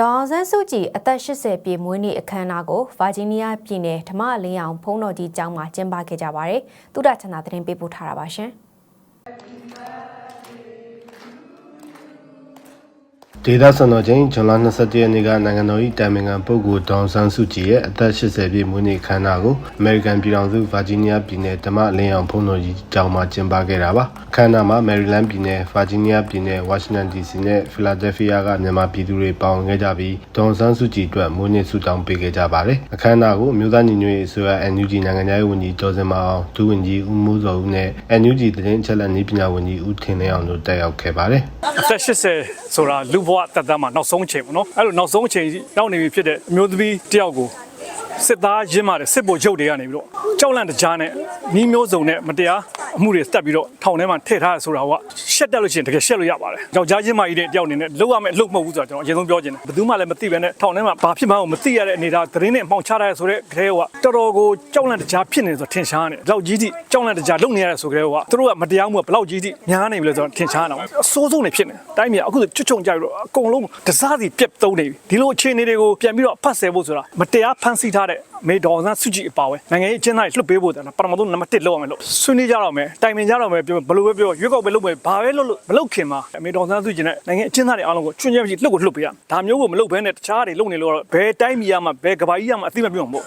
ဒေါ်အောင်ဆန်းစုကြည်အသက်80ပြည့်မွေးနေ့အခမ်းအနားကိုဗာဂျီးနီးယားပြည်နယ်ဓမ္မအလင်းအောင်ဖုံးတော်ကြီးကျောင်းမှာကျင်းပခဲ့ကြပါတယ်။သုဒ္ဓချန္တာသတင်းပေးပို့ထားတာပါရှင်။ ဒေသစံတော်ချိန်ဇွန်လ27ရက်နေ့ကနိုင်ငံတော်၏တိုင်ပင်ခံပုဂ္ဂိုလ်ဒေါအောင်ဆန်းစုကြည်ရဲ့အသက်80ပြည့်မွေးနေ့ခမ်းနားကိုအမေရိကန်ပြည်ထောင်စုဗာဂျီးနီးယားပြည်နယ်ဓမ္မအလင်းအောင်ဖုံးတော်ကြီးကျောင်းမှာကျင်းပခဲ့တာပါအခမ်းအနားမှာမယ်ရီလန်းပြည်နယ်ဗာဂျီးနီးယားပြည်နယ်ဝါရှင်တန် DC နဲ့ဖီလာဒဲလ်ဖီးယားကမြန်မာပြည်သူတွေပေါင်းခဲ့ကြပြီးဒေါအောင်ဆန်းစုကြည်အတွက်မွေးနေ့ဆုတောင်းပေးခဲ့ကြပါတယ်အခမ်းအနားကိုအမျိုးသားညီညွတ်ရေးအစိုးရ NUG နိုင်ငံသားရေးဝန်ကြီးဒေါ်စင်မအောင်ဒုဝန်ကြီးဦးမိုးစောဦးနဲ့ NUG သတင်းအချက်အလက်နည်းပညာဝန်ကြီးဦးထင်လင်းအောင်တို့တက်ရောက်ခဲ့ပါတယ်အသက်80 ဆိုတာလူဘဝတက်တမ်းမှာနောက်ဆုံးအချိန်ပေါ့နော်အဲ့လိုနောက်ဆုံးအချိန်ရောက်နေပြီဖြစ်တဲ့အမျိုးသမီးတယောက်ကိုစစ်သားရင်းမာတဲ့စစ်ဗိုလ်ချုပ်တွေကနေပြီးတော့ကြောက်လန့်တကြားနဲ့နီးမျိုးစုံနဲ့မတရား အမှုတွေတက်ပြီးတော့ထောင်ထဲမှာထည့်ထားရဆိုတာကရှက်တက်လို့ရှိရင်တကယ်ရှက်လို့ရပါတယ်။ယောက်ျားချင်းမကြီးတဲ့တယောက်အနေနဲ့လောက်ရမယ့်အလုပ်မဟုတ်ဘူးဆိုတာကျွန်တော်အရင်ဆုံးပြောချင်တယ်။ဘယ်သူမှလည်းမသိပဲနဲ့ထောင်ထဲမှာဘာဖြစ်မှန်းကိုမသိရတဲ့အနေဒါသတင်းနဲ့အမှောင်ချထားရဆိုတဲ့ကလေးကတော်တော်ကိုကြောက်လန့်တကြားဖြစ်နေဆိုထင်ရှားနေ။လောက်ကြီးတိကြောက်လန့်တကြားလုံနေရတဲ့ဆိုကလေးကသူတို့ကမတရားမှုကဘလောက်ကြီးတိများနေပြီလဲဆိုတော့ထင်ရှားနေတာ။အစိုးဆုံးနေဖြစ်နေ။တိုင်းပြည်အခုချွတ်ချုံကြပြီးတော့အကုန်လုံးတစားစီပြက်သုံးနေပြီ။ဒီလိုအခြေအနေတွေကိုပြန်ပြီးတော့ဖတ်ဆယ်ဖို့ဆိုတာမတရားဖန်ဆီးထားတဲ့ မေဒေါ်ဆန်းစုကြည်အပါဝင်နိုင်ငံရေးအကျဉ်းသားတွေလွတ်ပေးဖို့တဲ့ပထမဆုံးနံပါတ်1လောက်ရမယ်လို့ဆွေးနွေးကြတော့မယ်တိုင်ပင်ကြတော့မယ်ပြောဘယ်လိုပဲပြောရွေးကောက်ပဲလုပ်မယ်ဘာပဲလုပ်လို့မလုပ်ခင်မှာမေဒေါ်ဆန်းစုကြည်နဲ့နိုင်ငံအကျဉ်းသားတွေအားလုံးကိုချွင်းချက်မရှိလှုပ်ကိုလှုပ်ပေးရဒါမျိုးကိုမလုပ်ဘဲနဲ့တခြားတွေလုပ်နေလို့တော့ဘယ်တိုင်းပြည်ရမှာဘယ်ကဘာကြီးရမှာအသိမပြုံမို့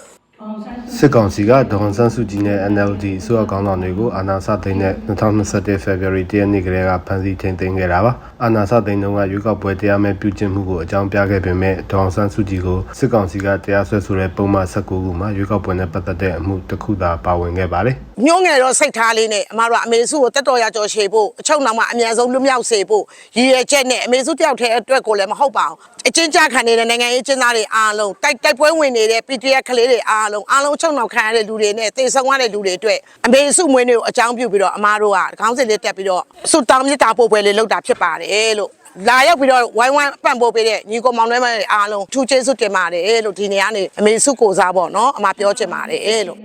စစ်ကောင်စီကဒေါန်ဆန်းစုကြည်နဲ့ NLD အစိုးရကောင်းဆောင်တွေကိုအာဏာစသိမ်းတဲ့2021 February 10ရက်နေ့ကလေးကဖမ်းဆီးထိန်းသိမ်းခဲ့တာပါအာဏာစသိမ်းတုန်းကရွေးကောက်ပွဲတရားမဲ့ပြုကျင့်မှုကိုအကြောင်းပြခဲ့ပေမဲ့ဒေါန်ဆန်းစုကြည်ကိုစစ်ကောင်စီကတရားစွဲဆိုတဲ့ပုံမှန်19ခုမှာရွေးကောက်ပွဲနဲ့ပတ်သက်တဲ့အမှုတစ်ခုသာပါဝင်ခဲ့ပါတယ်ညှိုးငယ်တော့စိတ်ထားလေးနဲ့အမတို့ကအမေစုကိုတက်တော်ရကြော်ရှေဖို့အချုပ်နောက်မှာအမြန်ဆုံးလွတ်မြောက်စေဖို့ရည်ရွယ်ချက်နဲ့အမေစုတယောက်တည်းအတွက်ကိုလည်းမဟုတ်ပါဘူးအချင်းကြခံနေတဲ့နိုင်ငံရေးကျင်းသားတွေအားလုံးတိုက်တိုက်ပွဲဝင်နေတဲ့ PDF ကလေးတွေအားလုံးအားလုံးအချုပ်နောက်ခံရတဲ့လူတွေနဲ့တေဆုံရတဲ့လူတွေအတွက်အမေစုမွေးနေ့ကိုအကြောင်းပြုပြီးတော့အမတို့ကခေါင်းစဉ်လေးတက်ပြီးတော့ဆုတောင်းမြတ်တာပို့ပွဲလေးလုပ်တာဖြစ်ပါတယ်လို့လာရောက်ပြီးတော့ဝိုင်းဝန်းပံ့ပိုးပေးတဲ့ညီကောင်မောင်နှမတွေအားလုံးထူးကျေးဇူးတင်ပါတယ်လို့ဒီနေ့ကနေအမေစုကိုစားပေါ့နော်အမပြောချင်ပါတယ်လို့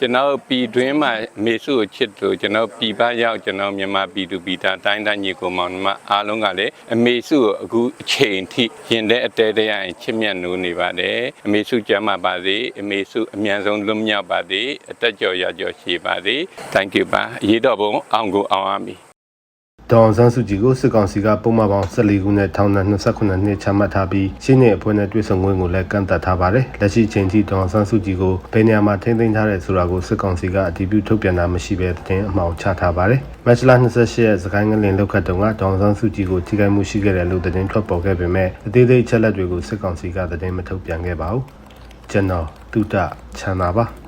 ကျွန်တော်ပြည်တွင်းမှာမေစုကိုချစ်လို့ကျွန်တော်ပြည်ပရောက်ကျွန်တော်မြန်မာပြည်သူပြည်သားတိုင်းတိုင်းညီကိုမောင်နှမအားလုံးကလည်းအမေစုကိုအခုအချိန်ထိရင်တဲ့အတဲတဲရရင်ချစ်မြတ်နိုးနေပါတယ်အမေစုကျမ်းမာပါစေအမေစုအမြန်ဆုံးလွတ်မြောက်ပါစေအသက်ကျော်ရကျော်ရှည်ပါစေ thank you ပါအရေးတော်ပုံအောင်ကိုအောင်ရမည် ဒေါန်ဆန်းစုကြည်ကိုစစ်ကောင်စီကပုံမှန်ပေါင်း14ခုနဲ့ထောင်ဒဏ်28နှစ်ချမှတ်ထားပြီးရှင်းနေအဖွဲ့နဲ့တွေ့ဆုံခွင့်ကိုလည်းကန့်သတ်ထားပါတယ်။လက်ရှိအချိန်ထိဒေါန်ဆန်းစုကြည်ကိုဘယ်နေရာမှာထိန်းသိမ်းထားတယ်ဆိုတာကိုစစ်ကောင်စီကအတည်ပြုထုတ်ပြန်တာမရှိဘဲတင်အမှောင်ချထားပါတယ်။မတ်လ28ရက်စကိုင်းငလင်လောက်ခတ်တုန်းကဒေါန်ဆန်းစုကြည်ကိုထိခိုက်မှုရှိခဲ့တယ်လို့သတင်းထွက်ပေါ်ခဲ့ပေမဲ့အသေးသေးအချက်လက်တွေကိုစစ်ကောင်စီကသတင်းမထုတ်ပြန်ခဲ့ပါဘူး။ကျွန်တော်တုဒ္ဒချမ်းသာပါ။